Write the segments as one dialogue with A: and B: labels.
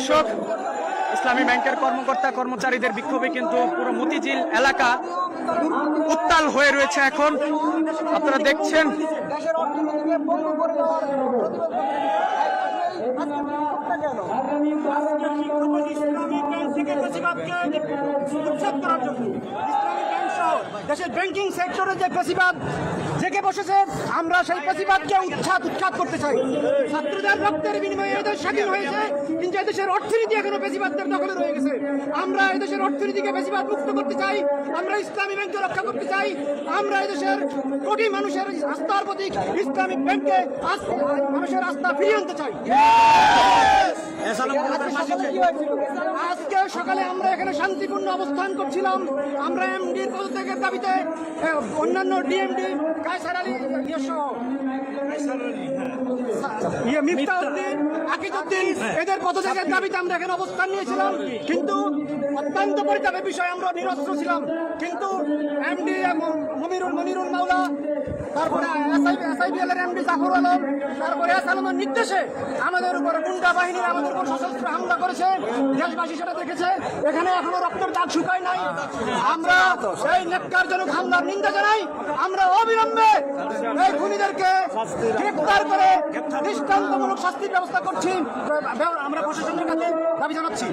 A: দর্শক, ইসলামী ব্যাংকের কর্মকর্তা, কর্মচারীদের বিক্ষোভে কিন্তু পুরো মতিঝিল এলাকা উত্তাল হয়ে রয়েছে এখন। আপনারা দেখছেন
B: দেশের
C: দেশের ব্যাংকিং সেক্টরে যে বেশিরভাগ জেগে বসেছে আমরা সেই বেশিরভাগকে উচ্ছাদ উৎখাত করতে চাই। ছাত্রদের রক্তের বিনিময়ে এদের স্বাধীন হয়েছে কিন্তু এদেশের অর্থনীতি এখনও বেশিরভাগদের দখলে রয়ে গেছে। আমরা এদেশের অর্থনীতিকে বেশিরভাগ মুক্ত করতে চাই আমরা ইসলামী ব্যাংককে রক্ষা করতে চাই আমরা এদেশের কোটি মানুষের আস্থার প্রতীক ইসলামী ব্যাংকে মানুষের আস্থা ফিরিয়ে আনতে চাই। আজকে সকালে আমরা এখানে শান্তিপূর্ণ অবস্থান করছিলাম। আমরা এমডির পদত্যাগের দাবিতে অন্যান্য ডিএমডি কায়সার আলী ইয়ে ইয়ে এদের তারপরে নির্দেশে আমাদের উপর গুন্ডা বাহিনীর আমাদের উপর সশস্ত্র হামলা করেছে। দেশবাসী সেটা দেখেছে। এখানে এখনও রক্তের দাগ শুকায় নাই। আমরা নেককারজনক হামলার নিন্দা জানাই। আমরা অবিলম্বে এই খুনিদেরকে গ্রেফতার করে দৃষ্টান্তমূলক শাস্তির ব্যবস্থা করছি। আমরা প্রশাসনের কাছে দাবি জানাচ্ছি।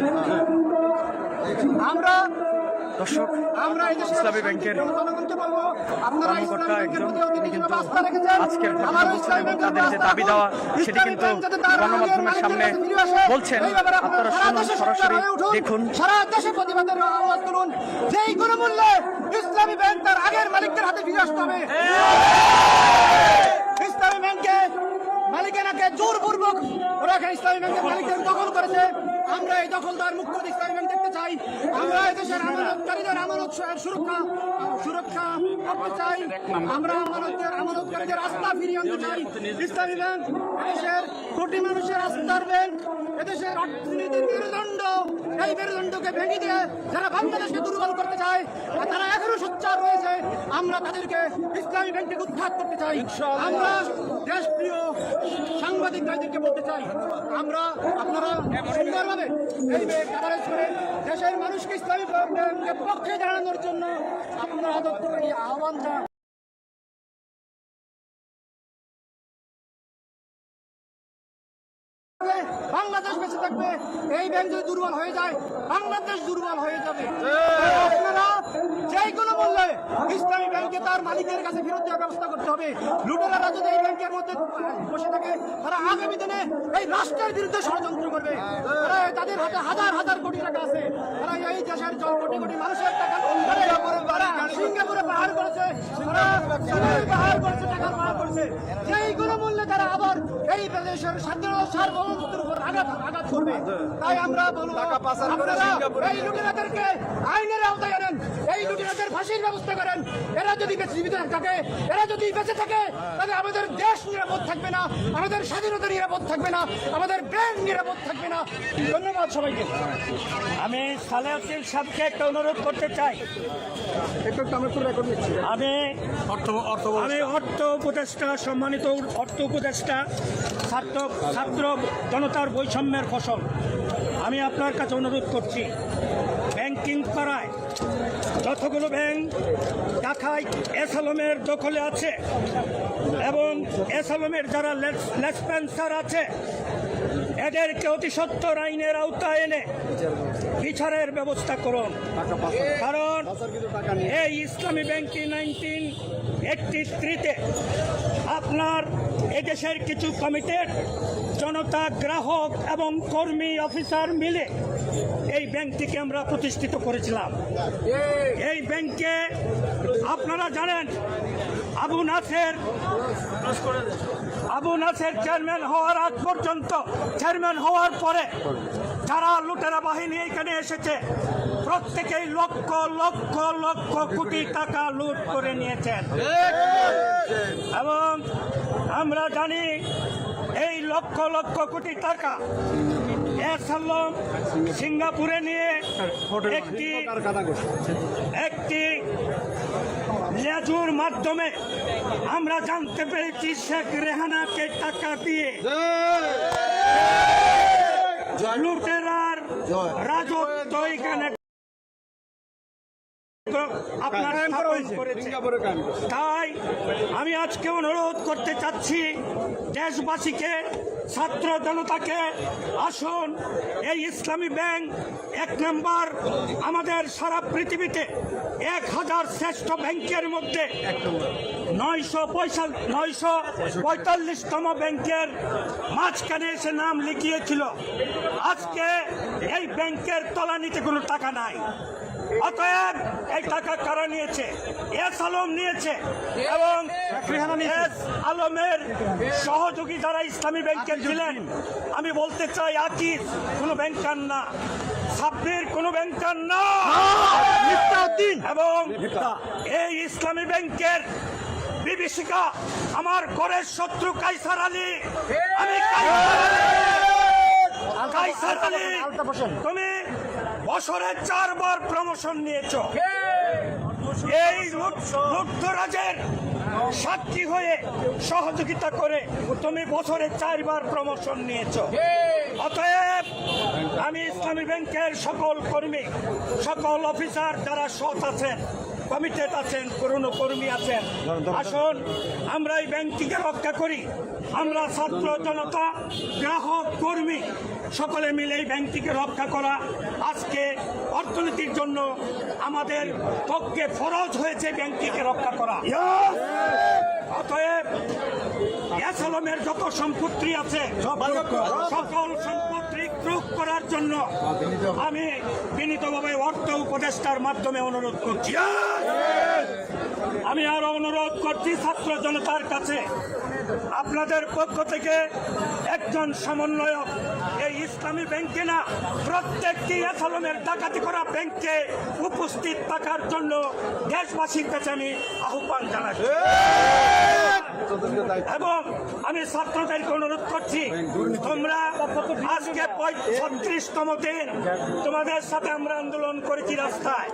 C: আমরা
A: দর্শক ইসলামী ব্যাংকের কর্মকর্তা একজন কিন্তু। আজকের ঘটনা বলছেন এবং তাদের যে দাবি। দেওয়া সেটি কিন্তু গণমাধ্যমের সামনে বলছেন। আপনারা শুনুন, সরাসরি দেখুন।
C: সারা দেশে প্রতিবাদের আওয়াজ তুলুন যেই কোনো মূল্যে ইসলামী ব্যাংক তার আগের মালিকদের হাতে ফিরে আসতে হবে ইসলামী ব্যাংকে মালিকানাকে জোরপূর্বক ওরা এখানে ইসলামী ব্যাংকের মালিকদের দখল করেছে। আমরা এই দখলদার মুক্ত ইসলামী ব্যাংক দেখতে চাই। আমরা এই দেশের আমানতকারীদের আমানত সুরক্ষা সুরক্ষা করতে চাই। আমরা আমানতের আমানতকারীদের আস্থা ফিরিয়ে আনতে চাই। ইসলামী ব্যাংক এদেশের কোটি মানুষের আস্থার ব্যাংক, এদেশের অর্থনীতির মেরুদণ্ড এই মেরুদণ্ডকে ভেঙে দিয়ে যারা বাংলাদেশকে দুর্বল করতে চায় তারা এখনও সোচ্চার রয়েছে আমরা তাদেরকে ইসলামী ব্যাংকে উৎখাত করতে চাই। আমরা দেশপ্রিয় সাংবাদিক ভাইদেরকে বলতে চাই। আমরা আপনারা সুন্দরভাবে এই কাভারেজ করে দেশের মানুষকে ইসলামী ব্যাংকের পক্ষে দাঁড়ানোর জন্য আপনারা আহ্বান থাকবে। এই ব্যাংক যদি দুর্বল হয়ে যায় বাংলাদেশ দুর্বল হয়ে যাবে। আপনারা যেই কোনো মূল্যে ইসলামী ব্যাংকে তার মালিকের কাছে ফেরত দেওয়ার ব্যবস্থা করতে হবে। লুটেরারা যদি এই ব্যাংকের মধ্যে বসে থাকে তারা আগামী দিনে এই রাষ্ট্রের বিরুদ্ধে ষড়যন্ত্র করবে। তারা তাদের হাতে হাজার হাজার কোটি টাকা আছে। তারা এই দেশের জন কোটি কোটি মানুষের টাকা সিঙ্গাপুরে পাহাড় করেছে। পাহাড় করেছে। টাকা পাহাড় করেছে যেই কোনো মূল্যে তারা আবার এই দেশের স্বাধীনতা সার্বভৌমত্বের উপর আঘাত আঘাত করবে তাই আমরা বলব এই লুটেরাদেরকে আইনের আওতায় আনেন এই লুটেরাদের ফাঁসির ব্যবস্থা করেন। এরা যদি বেঁচে জীবিত থাকে এরা যদি বেঁচে থাকে তাহলে আমাদের দেশ নিরাপদ থাকবে না আমাদের স্বাধীনতা নিরাপদ থাকবে না আমাদের ব্যাংক নিরাপদ থাকবে না। ধন্যবাদ সবাইকে।
D: আমি সালেউদ্দিন সাহেবকে একটা অনুরোধ করতে চাই। আমি আমি অর্থ উপদেষ্টা সম্মানিত অর্থ উপদেষ্টা ছাত্র ছাত্র জনতার বৈষম্যের ফসল আমি আপনার কাছে অনুরোধ করছি ব্যাংকিং পাড়ায় যতগুলো ব্যাংক ঢাকায় এসালমের দখলে আছে এবং এসালমের যারা লেসপেন্সার আছে এদেরকে অতি সত্তর আইনের আওতায় এনে বিচারের ব্যবস্থা করুন। কারণ এই ইসলামী ব্যাংকিং নাইনটিন এইটটি থ্রিতে আপনার এদেশের কিছু কমিটেড জনতা, গ্রাহক এবং কর্মী, অফিসার মিলে এই ব্যাংকটিকে আমরা প্রতিষ্ঠিত করেছিলাম। এই ব্যাংকে আপনারা জানেন, আবু নাসের আবু নাসের চেয়ারম্যান হওয়ার আগ পর্যন্ত, চেয়ারম্যান হওয়ার পরে যারা লুটেরা বাহিনী এখানে এসেছে, প্রত্যেকেই লক্ষ লক্ষ লক্ষ কোটি টাকা লুট করে নিয়েছেন। এবং আমরা জানি এই লক্ষ লক্ষ কোটি টাকা এসাল্লাম সিঙ্গাপুরে নিয়ে একটি একটি লেজুর মাধ্যমে আমরা জানতে পেরেছি শেখ রেহানাকে টাকা দিয়ে লুটেরার রাজত্ব এখানে আপনারা তাই আমি আজকে অনুরোধ করতে চাচ্ছি দেশবাসীকে ছাত্র জনতাকে আসুন এই ইসলামী ব্যাংক এক নম্বর আমাদের সারা পৃথিবীতে এক হাজার শ্রেষ্ঠ ব্যাংকের মধ্যে নয়শো পয়সা নয়শো পঁয়তাল্লিশতম ব্যাংকের মাঝখানে এসে নাম লিখিয়েছিল আজকে এই ব্যাংকের তলানিতে কোনো টাকা নাই। অতএব এই টাকা কারা নিয়েছে? এস আলম নিয়েছে এবং এস আলমের সহযোগী যারা ইসলামী ব্যাংকের ছিলেন আমি বলতে চাই আকিস কোনো ব্যাংকার না সাব্বির কোনো ব্যাংকার না। এবং এই ইসলামী ব্যাংকের বিভীষিকা আমার ঘরের শত্রু কাইসার আলী। আমি কাইসার আলী। কাইসার আলী তুমি বছরে চারবার প্রমোশন নিয়েছো। এই লুটরাজের সাক্ষী হয়ে সহযোগিতা করে তুমি বছরে চারবার প্রমোশন নিয়েছ। অতএব আমি ইসলামী ব্যাংকের সকল কর্মী, সকল অফিসার যারা সৎ আছেন কমিটেড আছেন, পুরনো কর্মী আছেন, আসুন, আমরা এই ব্যাংকটিকে রক্ষা করি। আমরা ছাত্র জনতা, গ্রাহক, কর্মী সকলে মিলে এই ব্যাংকটিকে রক্ষা করা। আজকে অর্থনীতির জন্য আমাদের পক্ষে ফরজ হয়েছে ব্যাংকটিকে রক্ষা করা। অতএব ইয়াসালমের যত সম্পত্তি আছে সকল সম্পত্তি ক্রোক করার জন্য আমি বিনীতভাবে অর্থ উপদেষ্টার মাধ্যমে অনুরোধ করছি। আমি আরও অনুরোধ করছি ছাত্র জনতার কাছে। আপনাদের পক্ষ থেকে একজন সমন্বয়ক। এই ইসলামী ব্যাংকে না প্রত্যেকটি এসালমের ডাকাতি করা ব্যাংকে উপস্থিত থাকার জন্য দেশবাসীর কাছে আমি আহ্বান জানাচ্ছি। এবং আমি ছাত্রদেরকে অনুরোধ করছি তোমরা আজকে ছত্রিশতম দিন তোমাদের সাথে আমরা আন্দোলন করেছি রাস্তায়।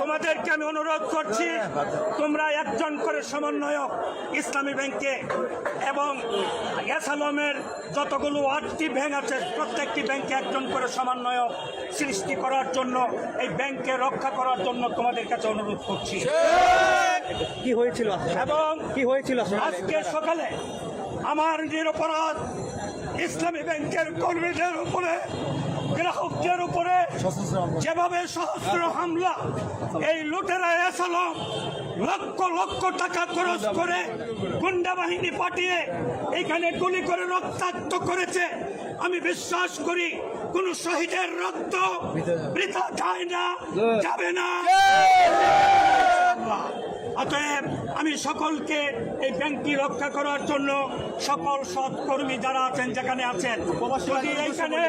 D: তোমাদেরকে আমি অনুরোধ করছি তোমরা একজন করে সমন্বয়ক ইসলামী ব্যাংকে এবং এসালমের যতগুলো আটটি ব্যাংক আছে প্রত্যেকটি ব্যাংকে একজন করে সমন্বয়ক সৃষ্টি করার জন্য এই ব্যাংকে রক্ষা করার জন্য তোমাদের কাছে অনুরোধ করছি।
A: কি হয়েছিল?
D: এবং
A: কি হয়েছিল?
D: আজকে সকালে আমার নিরপরাধ ইসলামী ব্যাংকের কর্মীদের উপরে গ্রাহকদের উপরে যেভাবে সহস্র হামলা এই লুটেরা এসালম লক্ষ লক্ষ টাকা খরচ করে গুন্ডা বাহিনী পাঠিয়ে এখানে গুলি করে রক্তাক্ত করেছে। আমি বিশ্বাস করি কোন শহীদের রক্ত বৃথা যায় না যাবে না। অতএব আমি সকলকে এই ব্যাংকটি রক্ষা করার জন্য সকল সৎ কর্মী যারা আছেন যেখানে আছেন যদি এইখানে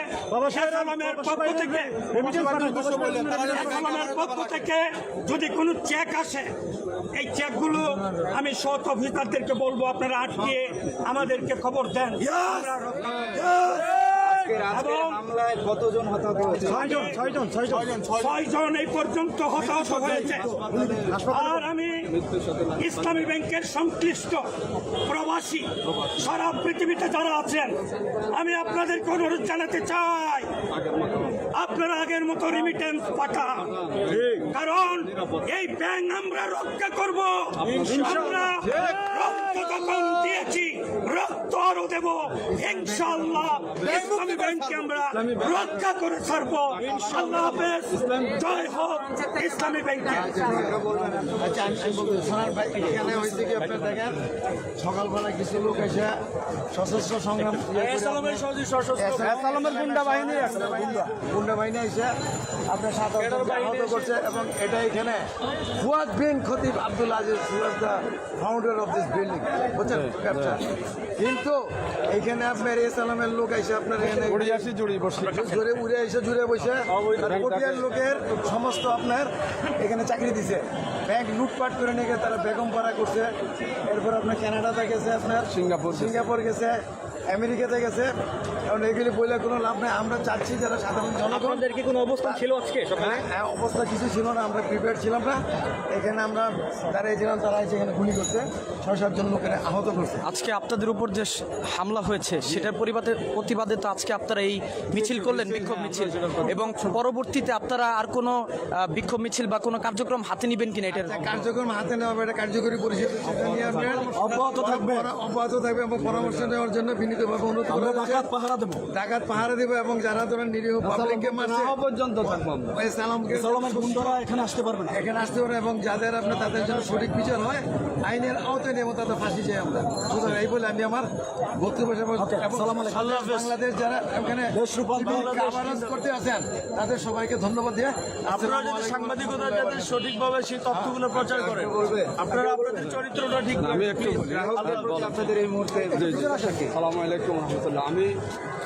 D: এসালামের পক্ষ থেকে এসালামের পক্ষ থেকে যদি কোনো চেক আসে এই চেকগুলো আমি সৎ অফিসারদেরকে বলব আপনারা আটকে আমাদেরকে খবর দেন। আমরা রক্ষা এবং
B: কতজন হতাহত হয়েছে?
D: ছয়জন এই পর্যন্ত হতাহত হয়েছে। আর আমি ইসলামী ব্যাংকের সংশ্লিষ্ট প্রবাসী সারা পৃথিবীতে যারা আছেন আমি আপনাদেরকে অনুরোধ জানাতে চাই আপনারা আগের মতো রিমিটেন্স পাঠান। কারণ এই ব্যাংক আমরা রক্ষা করব। আমরা রক্ত দিয়েছি রক্ত দেব। ইনশাল্লাহ ইসলামী ব্যাংককে আমরা রক্ষা করে ছাড়ব। আল্লাহ হাফেজ। জয় হোক ইসলামী ব্যাংকে।
E: আচ্ছা আমি আমি সোনার ভাই এখানে হয়েছে কি আপনার দেখেন সকালবেলা কিছু লোক এসে সশস্ত্র সংগ্রাম
B: গুন্ডা বাহিনী
E: গুন্ডা গুন্ডা বাহিনী এসে আপনার সাত আটজনকে করছে এবং এটা এখানে Fuad bin Khatib Abdul Aziz founder of this building. বুঝছেন? কিন্তু এখানে আপনার আলমের লোক এসে আপনার এখানে জোরে উড়ে এসে জুড়ে বসে। কোটিয়ার লোকের সমস্ত আপনার এখানে চাকরি দিছে। ব্যাংক লুটপাট করে নিয়ে তারা বেগম পাড়া করছে। এরপর আপনার কানাডাতে গেছে আপনার।
F: সিঙ্গাপুর
E: সিঙ্গাপুর গেছে। আমেরিকাতে গেছে। এখন এগুলি বলে কোনো লাভ নেই। আমরা চাচ্ছি যারা সাধারণ জনগণ
G: কি কোনো অবস্থান ছিল আজকে সকালে?
E: হ্যাঁ, অবস্থা কিছু ছিল না। আমরা প্রিপেয়ার ছিলাম না। এখানে আমরা দাঁড়িয়েছিলাম তারা এসে এখানে গুলি করছে। ছয় সাতজন লোকের আহত করছে।
G: আজকে আপনাদের উপর যে হামলা হয়েছে সেটার পরিবাদে প্রতিবাদে তো আজকে আপনারা এই মিছিল করলেন বিক্ষোভ মিছিল। এবং পরবর্তীতে আপনারা আর কোনো বিক্ষোভ মিছিল বা কোনো কার্যক্রম হাতে নেবেন কিনা এটার
E: কার্যক্রম হাতে নেওয়া হবে। এটা কার্যকরী পরিষদ সেটা নিয়ে অব্যাহত থাকবে। অব্যাহত থাকবে। এবং পরামর্শ নেওয়ার জন্য অনুরোধ করা হচ্ছে
F: পাহারা দেবো।
E: ডাকাত পাহারা দেবে এবং যারা ধরেন নিরীহ পাবলিককে মারছে
F: পর্যন্ত থাকব এখানে আসতে পারবে না।
E: এখানে আসতে পারে এবং যাদের আপনার তাদের জন্য সঠিক বিচার হয় আইনের আওতায় নেব তাদের ফাঁসি চাই আমরা। সুতরাং এই বলে আমি আমার বক্তব্য বাংলাদেশ যারা এখানে করতে আছেন তাদের সবাইকে ধন্যবাদ দিয়ে
F: আপনারা সাংবাদিকতা সঠিকভাবে সেই তথ্যগুলো প্রচার করেন আপনারা আপনাদের চরিত্রটা ঠিক আমি একটু
E: আপনাদের এই মুহূর্তে
F: সালাম আলাইকুম রহমতুল্লাহ। আমি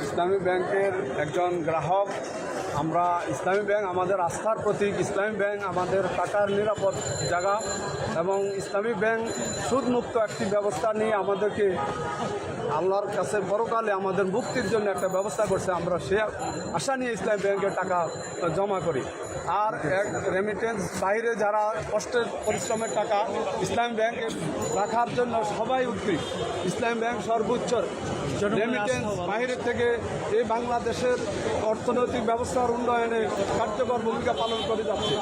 F: ইসলামী ব্যাংকের একজন গ্রাহক। আমরা ইসলামী ব্যাংক আমাদের আস্থার প্রতীক ইসলামী ব্যাংক আমাদের টাকার নিরাপদ জায়গা এবং ইসলামী ব্যাংক সুদমুক্ত একটি ব্যবস্থা নিয়ে আমাদেরকে আল্লাহর কাছে বড়কালে আমাদের মুক্তির জন্য একটা ব্যবস্থা করছে। আমরা সে আশা নিয়ে ইসলামী ব্যাংকে টাকা জমা করি। আর এক রেমিটেন্স বাইরে যারা কষ্টের পরিশ্রমের টাকা ইসলাম ব্যাংকে রাখার জন্য সবাই উদ্গ্রীব ইসলাম ব্যাংক সর্বোচ্চ রেমিটেন্স বাইরে থেকে এই বাংলাদেশের অর্থনৈতিক ব্যবস্থার উন্নয়নে কার্যকর ভূমিকা পালন করে যাচ্ছে।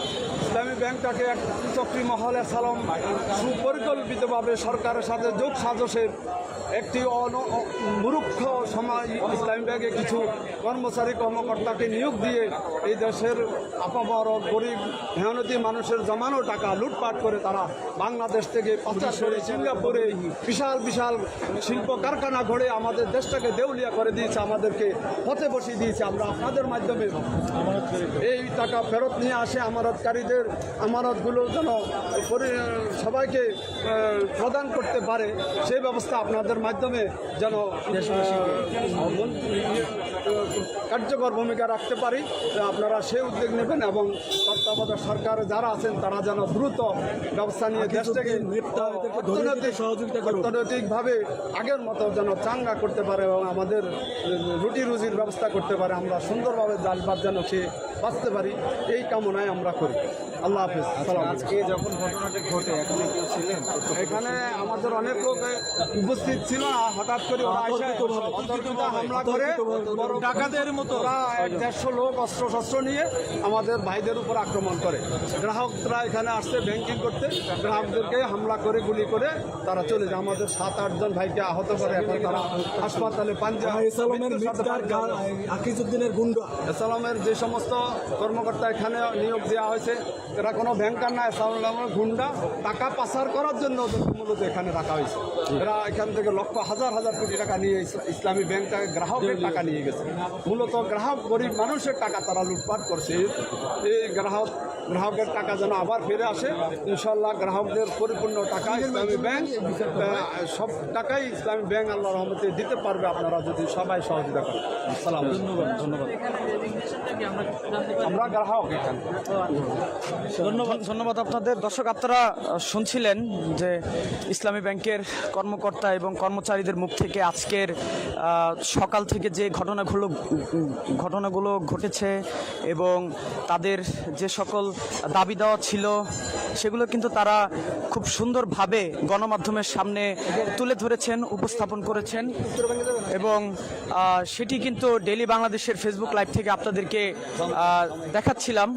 F: ইসলামী ব্যাংকটাকে এক চক্রী মহলে সালাম সুপরিকল্পিতভাবে সরকারের সাথে যোগ সাজসের একটি মূর্খ সমাজ ইসলামী ব্যাংকে কিছু কর্মচারী কর্মকর্তাকে নিয়োগ দিয়ে এই দেশের আপামর গরিব মেহনতি মানুষের জমানো টাকা লুটপাট করে তারা বাংলাদেশ থেকে পঞ্চাশ করে সিঙ্গাপুরে বিশাল বিশাল শিল্প কারখানা গড়ে আমাদের দেশটাকে দেউলিয়া করে দিয়েছে, আমাদেরকে পথে বসিয়ে দিয়েছে। আমরা আপনাদের মাধ্যমে এই টাকা ফেরত নিয়ে আসে আমারতকারীদের আমানতগুলো যেন পরি- সবাইকে প্রদান করতে পারে সেই ব্যবস্থা আপনাদের মাধ্যমে যেন কার্যকর ভূমিকা রাখতে পারি। আপনারা সেই উদ্যোগ নেবেন এবং তত্ত্বাবধায়ক সরকারে যারা আছেন তারা যেন দ্রুত ব্যবস্থা নিয়ে দেশটাকে অর্থনৈতিক অর্থনৈতিকভাবে আগের মতো যেন চাঙ্গা করতে পারে এবং আমাদের রুটি রুজির ব্যবস্থা করতে পারে আমরা সুন্দরভাবে ভাত যেন খেয়ে বাঁচতে পারি এই কামনায় আমরা করি। আল্লাহ হাফিজ
E: আজকে যখন ঘটনাটা ঘটে এখানে কেউ ছিলেন?
F: এখানে আমাদের অনেক লোক উপস্থিত ছিল হঠাৎ করে অতর্কিত হামলা করে ডাকাতের মতো। এক দেড়শো লোক অস্ত্র শস্ত্র নিয়ে আমাদের ভাইদের উপর আক্রমণ করে। গ্রাহকরা এখানে আসছে ব্যাংকিং করতে গ্রাহকদেরকে হামলা করে গুলি করে তারা চলে যায়। আমাদের সাত আটজন ভাইকে আহত করে এখন তারা হাসপাতালে পাঞ্জাব। মৃত্যুর সাথে পাঞ্জাব
E: আকিজুদ্দিনের গুন্ডা।
F: এসালামের যে সমস্ত কর্মকর্তা এখানে নিয়োগ দেওয়া হয়েছে এরা কোনো ব্যাংকার না এসালামের গুন্ডা। টাকা পাচার করার জন্য ওদেরকে মূলত এখানে রাখা হয়েছে। এরা এখান থেকে লক্ষ হাজার হাজার কোটি টাকা নিয়ে ইস- ইসলামী ব্যাংকটাকে গ্রাহকের টাকা নিয়ে গেছে। মূলত গ্রাহক গরিব মানুষের টাকা তারা লুটপাট করছে। এই গ্রাহক গ্রাহকের টাকা যেন আবার ফিরে আসে ইনশাল্লাহ গ্রাহকদের পরিপূর্ণ টাকা ইসলামী ব্যাংক সব টাকাই ইসলামী ব্যাংক আল্লাহ রহমতে দিতে পারবে আপনারা যদি সবাই সহযোগিতা করেন। সালাম ধন্যবাদ ধন্যবাদ আমরা গ্রাহক এখানে।
G: ধন্যবাদ ধন্যবাদ আপনাদের। দর্শক, আপনারা শুনছিলেন যে ইসলামী ব্যাংকের কর্মকর্তা এবং কর্মচারীদের মুখ থেকে আজকের সকাল থেকে যে ঘটনাগুলো ঘটনাগুলো ঘটেছে এবং তাদের যে সকল দাবি দেওয়া ছিল, সেগুলো কিন্তু তারা খুব সুন্দরভাবে গণমাধ্যমের সামনে তুলে ধরেছেন, উপস্থাপন করেছেন এবং সেটি কিন্তু ডেলি বাংলাদেশের ফেসবুক লাইভ থেকে আপনাদেরকে দেখাচ্ছিলাম।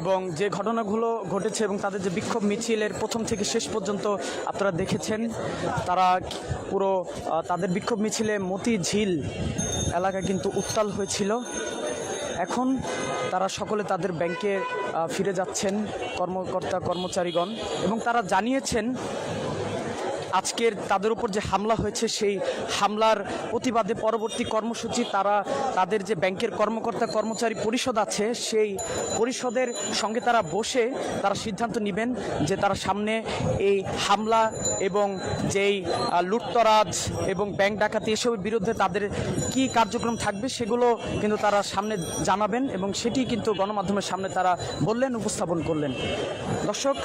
G: এবং যে ঘটনাগুলো ঘটেছে এবং তাদের যে বিক্ষোভ মিছিলের প্রথম থেকে শেষ পর্যন্ত আপনারা দেখেছেন, তারা পুরো তাদের বিক্ষোভ মিছিলে মতি ঝিল এলাকা কিন্তু উত্তাল হয়েছিল। এখন তারা সকলে তাদের ব্যাংকে ফিরে যাচ্ছেন কর্মকর্তা কর্মচারীগণ এবং তারা জানিয়েছেন
A: আজকের তাদের উপর যে হামলা হয়েছে, সেই হামলার প্রতিবাদে পরবর্তী কর্মসূচি তারা তাদের যে ব্যাংকের কর্মকর্তা কর্মচারী পরিষদ আছে, সেই পরিষদের সঙ্গে তারা বসে তারা সিদ্ধান্ত নেবেন যে তারা সামনে এই হামলা এবং যেই লুটতরাজ এবং ব্যাংক ডাকাতি এসবের বিরুদ্ধে তাদের কি কার্যক্রম থাকবে সেগুলো কিন্তু তারা সামনে জানাবেন এবং সেটি কিন্তু গণমাধ্যমের সামনে তারা বললেন, উপস্থাপন করলেন। দর্শক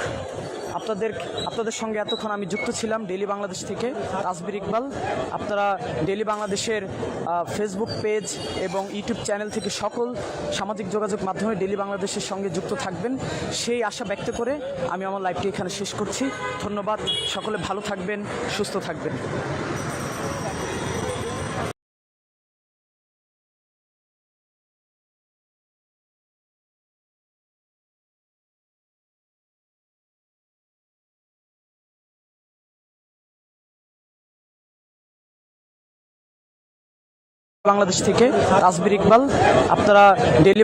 A: আপনাদের আপনাদের সঙ্গে এতক্ষণ আমি যুক্ত ছিলাম ডেলি বাংলাদেশ থেকে তাসবির ইকবাল। আপনারা ডেলি বাংলাদেশের ফেসবুক পেজ এবং ইউটিউব চ্যানেল থেকে সকল সামাজিক যোগাযোগ মাধ্যমে ডেলি বাংলাদেশের সঙ্গে যুক্ত থাকবেন। সেই আশা ব্যক্ত করে আমি আমার লাইভটি এখানে শেষ করছি। ধন্যবাদ। সকলে ভালো থাকবেন, সুস্থ থাকবেন। বাংলাদেশ থেকে তাসবির ইকবাল আপনারা ডেলি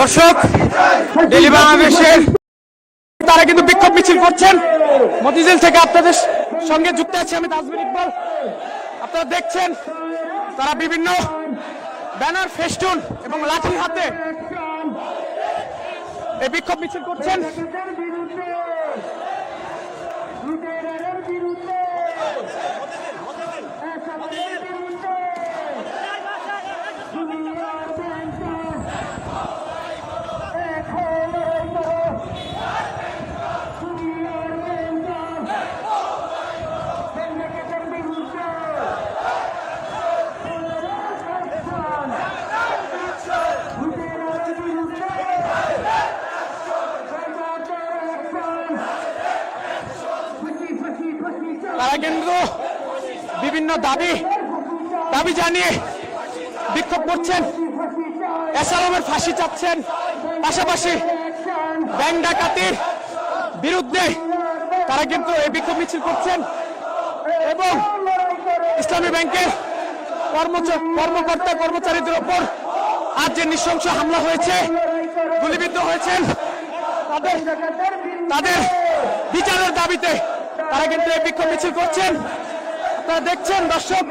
A: দর্শক ডেলি বাংলাদেশের তারা কিন্তু বিক্ষোভ মিছিল করছেন। মতিঝিল থেকে আপনাদের সঙ্গে যুক্ত আছি আমি তাজমির ইকবাল। আপনারা দেখছেন, তারা বিভিন্ন ব্যানার, ফেস্টুন এবং লাঠি হাতে এই বিক্ষোভ মিছিল করছেন। বিভিন্ন দাবি দাবি জানিয়ে বিক্ষোভ করছেন। এসালামের ফাঁসি চাচ্ছেন। পাশাপাশি ব্যাংক ডাকাতির বিরুদ্ধে তারা কিন্তু এই বিক্ষোভ মিছিল করছেন এবং ইসলামী ব্যাংকের কর্মকর্তা, কর্মচারীদের ওপর আজ যে নৃশংস হামলা হয়েছে, গুলিবিদ্ধ হয়েছেন, তাদের তাদের বিচারের দাবিতে তারা কিন্তু এই বিক্ষোভ মিছিল করছেন। আপনারা দেখছেন, দর্শক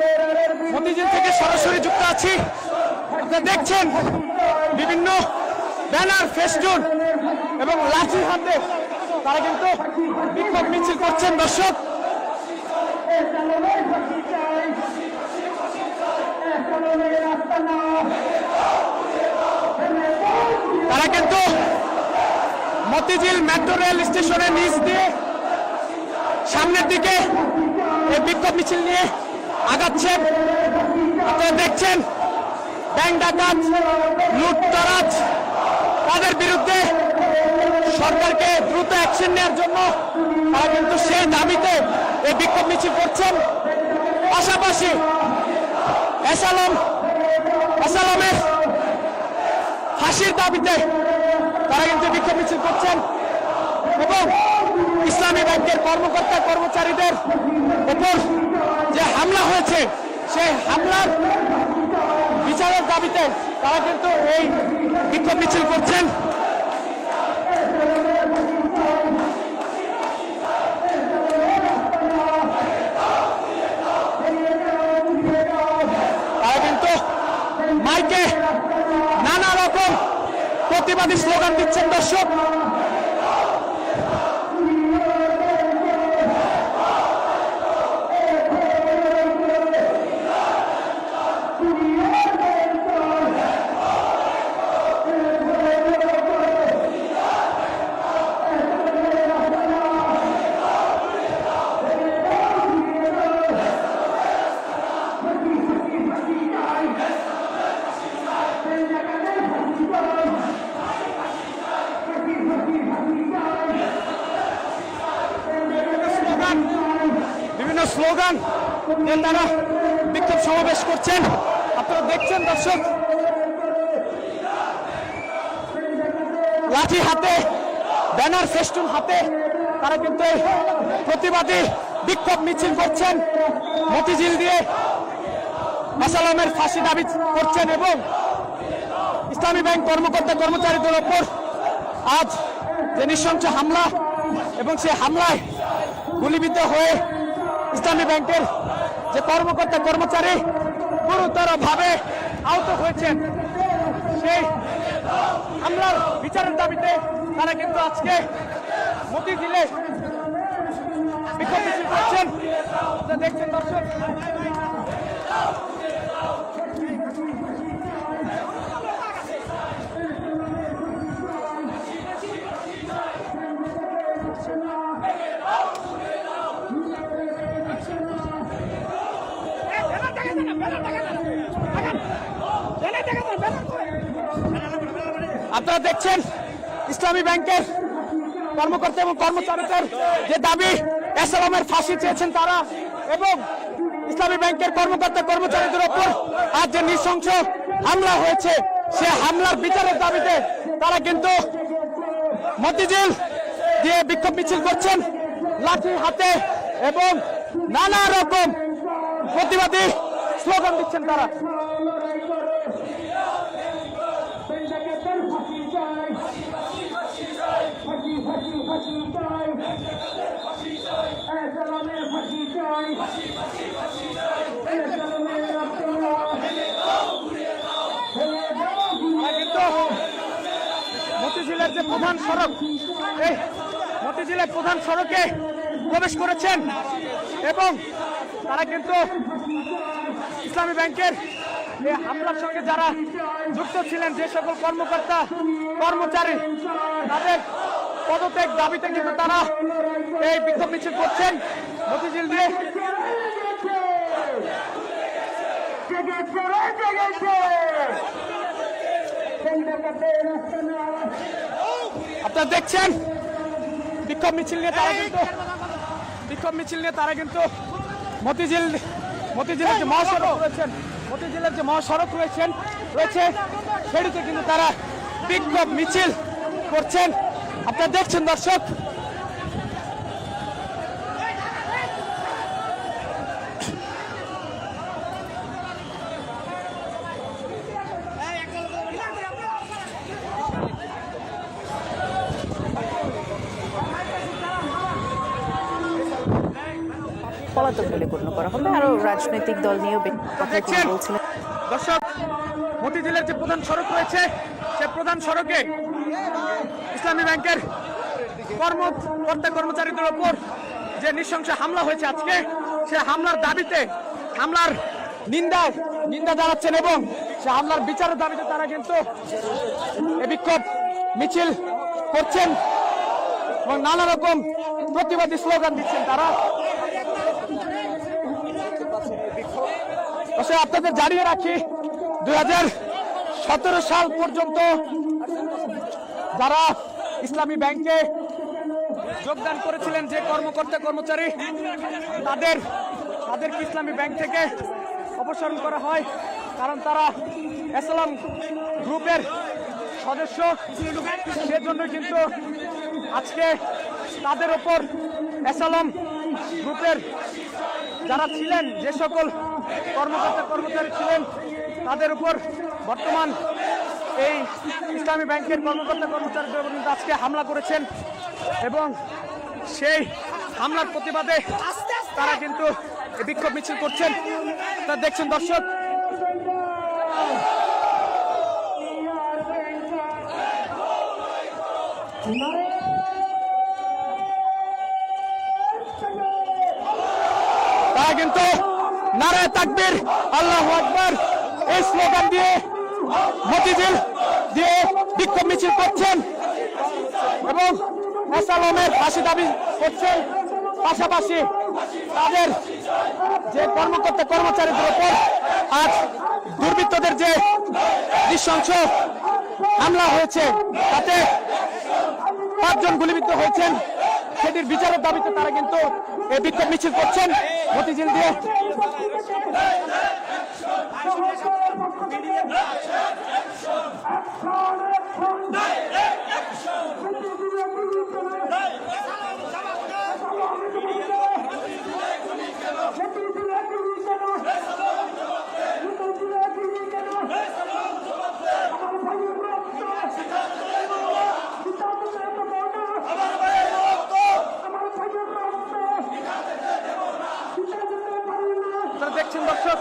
A: মতিঝিল থেকে সরাসরি যুক্ত আছি। আপনারা দেখছেন বিভিন্ন ব্যানার, ফেস্টুন এবং লাঠি হাতে তারা কিন্তু বিক্ষোভ মিছিল করছেন, দর্শক। তারা কিন্তু মতিঝিল মেট্রো রেল স্টেশনের নিচ দিয়ে সামনের দিকে এই বিক্ষোভ মিছিল নিয়ে আগাচ্ছেন, আপনারা দেখছেন, ব্যাংক ডাকাত, লুটতরাজ, তাদের বিরুদ্ধে সরকারকে দ্রুত অ্যাকশন নেওয়ার জন্য তারা কিন্তু সেই দাবিতে এই বিক্ষোভ মিছিল করছেন। পাশাপাশি এসালম এসালামের ফাঁসির দাবিতে তারা কিন্তু বিক্ষোভ মিছিল করছেন এবং ইসলামী ব্যাংকের কর্মকর্তা, কর্মচারীদের উপর যে হামলা হয়েছে, সেই হামলার বিচারের দাবিতে তারা কিন্তু এই বিক্ষোভ মিছিল করছেন। তারা কিন্তু মাইকে নানা রকম প্রতিবাদী স্লোগান দিচ্ছেন দর্শক। নেতারা বিক্ষোভ সমাবেশ করছেন। আপনারা দেখছেন, দর্শক? লাঠি হাতে, ব্যানার ফেস্টুন হাতে তারা কিন্তু প্রতিবাদী বিক্ষোভ মিছিল করছেন। মতিঝিল দিয়ে আসালামের ফাঁসি দাবি করছেন এবং ইসলামী ব্যাংক কর্মকর্তা কর্মচারীদের ওপর আজ যে নৃশংস হামলা এবং সেই হামলায় গুলিবিদ্ধ হয়ে ইসলামী ব্যাংকের যে কর্মকর্তা, কর্মচারী গুরুতর ভাবে আহত হয়েছেন সেই হামলার বিচারের দাবিতে তারা কিন্তু আজকে মতিঝিলে বিক্ষোভ মিছিল করছেন। দেখছেন দর্শক। আপনারা দেখছেন ইসলামী ব্যাংকের কর্মকর্তা এবং কর্মচারীদের যে দাবি এসালামের ফাঁসি চেয়েছেন তারা এবং ইসলামী ব্যাংকের কর্মকর্তা কর্মচারীদের ওপর আজ যে নৃশংস হামলা হয়েছে, সে হামলার বিচারের দাবিতে তারা কিন্তু মতিঝিল দিয়ে বিক্ষোভ মিছিল করছেন, লাঠি হাতে এবং নানা রকম প্রতিবাদী স্লোগান দিচ্ছেন তারা কিন্তু মতিঝিলের যে প্রধান সড়ক এই মতিঝিলের প্রধান সড়কে প্রবেশ করেছেন এবং তারা কিন্তু ইসলামী ব্যাংকের এই হামলার সঙ্গে যারা যুক্ত ছিলেন যে সকল কর্মকর্তা কর্মচারী তাদের পদত্যাগ দাবিতে কিন্তু তারা এই বিক্ষোভ মিছিল করছেন মতিঝিল দিয়ে আপনারা দেখছেন? বিক্ষোভ মিছিল নিয়ে তারা কিন্তু বিক্ষোভ মিছিল নিয়ে তারা কিন্তু মতিঝিল মতিঝিলের যে মহাসড়ক রয়েছেন মতিঝিলের যে মহাসড়ক রয়েছেন রয়েছে, সেটিতে কিন্তু তারা বিক্ষোভ মিছিল করছেন। আপনারা দেখছেন দর্শক
H: পলাতক বলে গণ্য করা হবে আরও রাজনৈতিক দল নিয়েও বে- কথা তিনি বলছিলেন।
A: দর্শক মতিঝিলের যে প্রধান সড়ক রয়েছে সে প্রধান সড়কে ইসলামী ব্যাংকের কর্মকর্তা কর্মচারীদের ওপর যে নৃশংস হামলা হয়েছে আজকে সে হামলার দাবিতে হামলার নিন্দা নিন্দা জানাচ্ছেন এবং সে হামলার বিচারের দাবিতে তারা কিন্তু এ বিক্ষোভ মিছিল করছেন এবং নানা রকম প্রতিবাদী স্লোগান দিচ্ছেন তারা। অবশ্যই আপনাদের জানিয়ে রাখি দু হাজার সতেরো সাল পর্যন্ত যারা ইসলামী ব্যাংকে যোগদান করেছিলেন যে কর্মকর্তা কর্মচারী, তাদের, তাদেরকে ইসলামী ব্যাংক থেকে অপসারণ করা হয়। কারণ তারা ইসলাম গ্রুপের সদস্য। সেজন্য কিন্তু আজকে তাদের ওপর এসালাম গ্রুপের যারা ছিলেন, যে সকল কর্মকর্তা, কর্মচারী ছিলেন, তাদের উপর বর্তমান এই ইসলামী ব্যাংকের কর্মকর্তা, কর্মচারীদের উপর কিন্তু আজকে হামলা করেছেন এবং সেই হামলার প্রতিবাদে তারা কিন্তু বিক্ষোভ মিছিল করছেন। তা দেখছেন দর্শক। তারা নারায় তাকবীর আল্লাহ আকবর। এই স্লোগান দিয়ে মতিঝিল দিয়ে বিক্ষোভ মিছিল করছেন এবং এসালমের ফাঁসি দাবি করছেন। পাশাপাশি তাদের যে কর্মকর্তা কর্মচারীদের উপর আজ দুর্বৃত্তদের যে নৃশংস হামলা হয়েছে, তাতে পাঁচজন গুলিবিদ্ধ হয়েছেন। সেটির বিচারের দাবিতে তারা কিন্তু এই বিক্ষোভ মিছিল করছেন মতিঝিল দিয়ে আপনারা দেখছেন দর্শক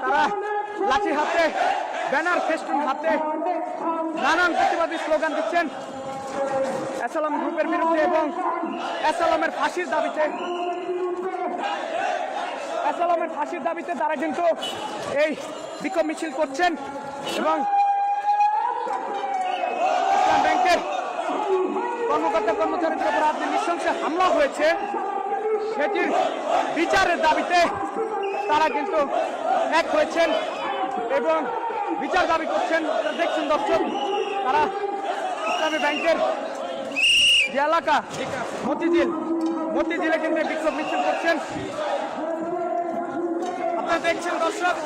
A: তারা লাঠি হাতে, ব্যানার ফেস্টুন হাতে। নানান প্রতিবাদী স্লোগান দিচ্ছেন। অ্যাসালাম গ্রুপের বিরুদ্ধে এবং অ্যাসালামের ফাঁসির দাবিতে। অ্যাসালামের ফাঁসির দাবিতে তারা কিন্তু এই বিক্ষোভ মিছিল করছেন এবং ব্যাংকের কর্মকর্তা কর্মচারীদের উপর যে নৃশংসে হামলা হয়েছে। সেটির বিচারের দাবিতে তারা কিন্তু এক হয়েছেন। এবং বিচার দাবি করছেন দেখছেন দর্শক, তারা ইসলামী ব্যাংকের যে এলাকা, মতিঝিল, মতিঝিলে কিন্তু বিক্ষোভ মিছিল করছেন। আপনারা দেখছেন দর্শক?